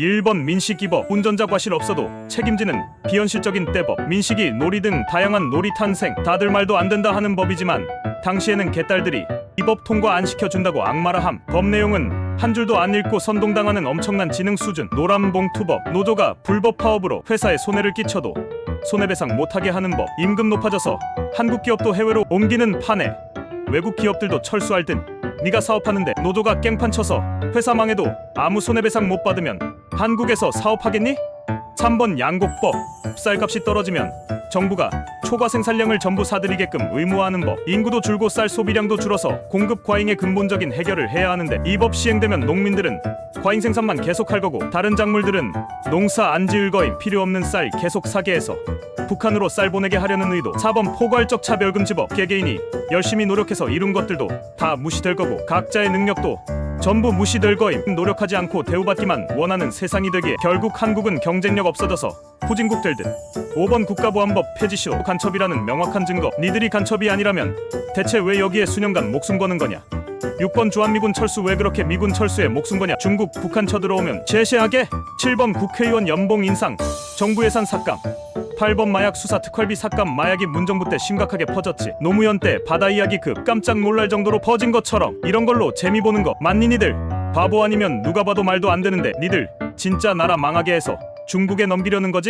1번 민식이법 운전자 과실 없어도 책임지는 비현실적인 떼법 민식이 놀이 등 다양한 놀이 탄생. 다들 말도 안 된다 하는 법이지만 당시에는 개딸들이 이 법 통과 안 시켜준다고 악마라 함. 법 내용은 한 줄도 안 읽고 선동당하는 엄청난 지능 수준. 노란봉투법 노조가 불법 파업으로 회사에 손해를 끼쳐도 손해배상 못하게 하는 법. 임금 높아져서 한국 기업도 해외로 옮기는 판에 외국 기업들도 철수할 듯. 네가 사업하는데 노조가 깽판 쳐서 회사 망해도 아무 손해배상 못 받으면 한국에서 사업하겠니? 3번 양곡법. 쌀값이 떨어지면 정부가 초과 생산량을 전부 사들이게끔 의무화하는 법. 인구도 줄고 쌀 소비량도 줄어서 공급 과잉의 근본적인 해결을 해야 하는데 이 법 시행되면 농민들은 과잉 생산만 계속할 거고 다른 작물들은 농사 안 지을 거임 필요 없는 쌀 계속 사게 해서 북한으로 쌀 보내게 하려는 의도. 4번 포괄적 차별금지법. 개개인이 열심히 노력해서 이룬 것들도 다 무시될 거고 각자의 능력도 전부 무시될 거임. 노력하지 않고 대우받기만 원하는 세상이 되기에 결국 한국은 경쟁력 없어져서 후진국 될 듯 5번 국가보안법 폐지시로 간첩이라는 명확한 증거. 니들이 간첩이 아니라면 대체 왜 여기에 수년간 목숨 거는 거냐? 6번 주한미군 철수 왜 그렇게 미군 철수에 목숨 거냐? 중국 북한 쳐들어오면 제시하게. 7번 국회의원 연봉 인상. 정부 예산 삭감 8번 마약 수사 특활비 삭감 마약이 문정부 때 심각하게 퍼졌지 노무현 때 바다 이야기 그 깜짝 놀랄 정도로 퍼진 것처럼 이런 걸로 재미 보는 거 맞니 니들 바보 아니면 누가 봐도 말도 안 되는데 니들 진짜 나라 망하게 해서 중국에 넘기려는 거지?